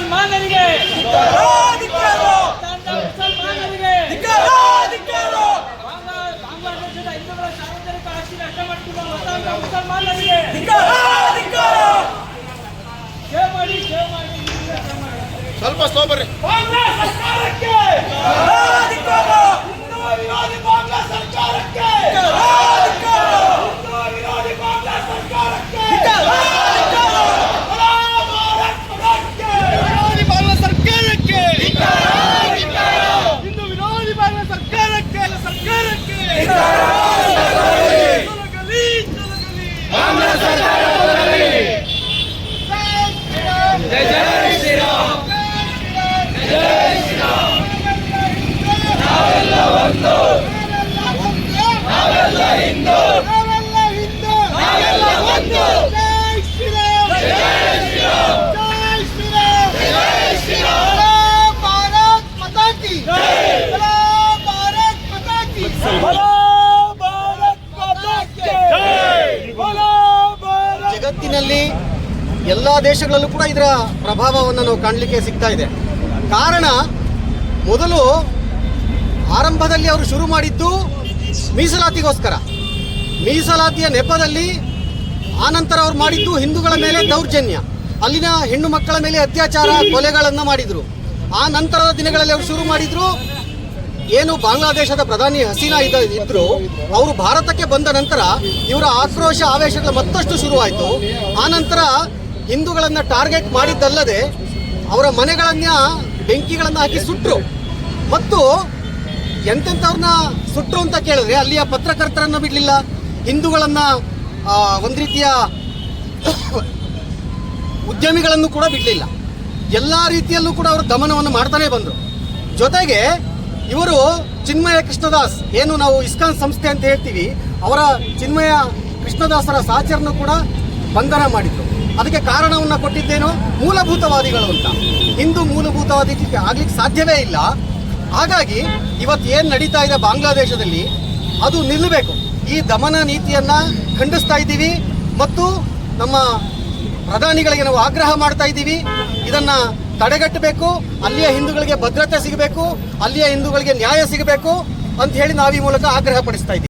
ಮುಸಲ್ಮಾನರಿಗೆ. ಸಾರ್ವಜನಿಕ ಸ್ವಲ್ಪ ಬರ್ರಿ ಕಾಂಗ್ರೆಸ್ ಸರ್ಕಾರಕ್ಕೆ. ಜಗತ್ತಿನಲ್ಲಿ ಎಲ್ಲ ದೇಶಗಳಲ್ಲೂ ಕೂಡ ಇದರ ಪ್ರಭಾವವನ್ನು ನಾವು ಕಾಣಲಿಕ್ಕೆ ಸಿಗ್ತಾ ಇದೆ. ಕಾರಣ, ಮೊದಲು ಆರಂಭದಲ್ಲಿ ಅವರು ಶುರು ಮಾಡಿದ್ದು ಮೀಸಲಾತಿಗೋಸ್ಕರ. ಮೀಸಲಾತಿಯ ನೆಪದಲ್ಲಿ ಆನಂತರ ಅವ್ರು ಮಾಡಿದ್ದು ಹಿಂದೂಗಳ ಮೇಲೆ ದೌರ್ಜನ್ಯ. ಅಲ್ಲಿನ ಹೆಣ್ಣು ಮಕ್ಕಳ ಮೇಲೆ ಅತ್ಯಾಚಾರ, ಕೊಲೆಗಳನ್ನು ಮಾಡಿದರು. ಆ ನಂತರದ ದಿನಗಳಲ್ಲಿ ಅವರು ಶುರು ಮಾಡಿದ್ರು ಏನು ಬಾಂಗ್ಲಾದೇಶದ ಪ್ರಧಾನಿ ಹಸೀನಾ ಇದ್ದ ಇದ್ರು, ಅವರು ಭಾರತಕ್ಕೆ ಬಂದ ನಂತರ ಇವರ ಆಕ್ರೋಶ ಆವೇಶಗಳು ಮತ್ತಷ್ಟು ಶುರುವಾಯಿತು. ಆ ನಂತರ ಹಿಂದೂಗಳನ್ನ ಟಾರ್ಗೆಟ್ ಮಾಡಿದ್ದಲ್ಲದೆ ಅವರ ಮನೆಗಳನ್ನ ಬೆಂಕಿಗಳನ್ನು ಹಾಕಿ ಸುಟ್ಟರು ಮತ್ತು ಎಂತೆಂಥವ್ರನ್ನ ಸುಟ್ಟರು ಅಂತ ಕೇಳಿದ್ರೆ ಅಲ್ಲಿಯ ಪತ್ರಕರ್ತರನ್ನ ಬಿಡಲಿಲ್ಲ. ಹಿಂದೂಗಳನ್ನ ಒಂದು ರೀತಿಯ ಉದ್ಯಮಿಗಳನ್ನು ಕೂಡ ಬಿಡಲಿಲ್ಲ. ಎಲ್ಲ ರೀತಿಯಲ್ಲೂ ಕೂಡ ಅವರು ದಮನವನ್ನು ಮಾಡ್ತಾನೆ ಬಂದರು. ಜೊತೆಗೆ ಇವರು ಚಿನ್ಮಯ ಕೃಷ್ಣದಾಸ್. ಏನು ನಾವು ಇಸ್ಕಾನ್ ಸಂಸ್ಥೆ ಅಂತ ಹೇಳ್ತೀವಿ, ಅವರ ಚಿನ್ಮಯ ಕೃಷ್ಣದಾಸರ ಸಹಚರನ್ನು ಕೂಡ ಬಂಧನ ಮಾಡಿದ್ರು. ಅದಕ್ಕೆ ಕಾರಣವನ್ನು ಕೊಟ್ಟಿದ್ದೇನು ಮೂಲಭೂತವಾದಿಗಳು ಅಂತ. ಹಿಂದೂ ಮೂಲಭೂತವಾದಿ ಆಗ್ಲಿಕ್ಕೆ ಸಾಧ್ಯವೇ ಇಲ್ಲ. ಹಾಗಾಗಿ ಇವತ್ತು ಏನು ನಡೀತಾ ಇದೆ ಬಾಂಗ್ಲಾದೇಶದಲ್ಲಿ, ಅದು ನಿಲ್ಲಬೇಕು. ಈ ದಮನ ನೀತಿಯನ್ನ ಖಂಡಿಸ್ತಾ ಇದ್ದೀವಿ ಮತ್ತು ನಮ್ಮ ಪ್ರಧಾನಿಗಳಿಗೆ ನಾವು ಆಗ್ರಹ ಮಾಡ್ತಾ ಇದ್ದೀವಿ. ಇದನ್ನ ತಡೆಗಟ್ಟಬೇಕು, ಅಲ್ಲಿಯ ಹಿಂದೂಗಳಿಗೆ ಭದ್ರತೆ ಸಿಗಬೇಕು, ಅಲ್ಲಿಯ ಹಿಂದೂಗಳಿಗೆ ನ್ಯಾಯ ಸಿಗಬೇಕು ಅಂತ ಹೇಳಿ ನಾವು ಈ ಮೂಲಕ ಆಗ್ರಹ ಪಡಿಸ್ತಾ ಇದ್ದೀವಿ.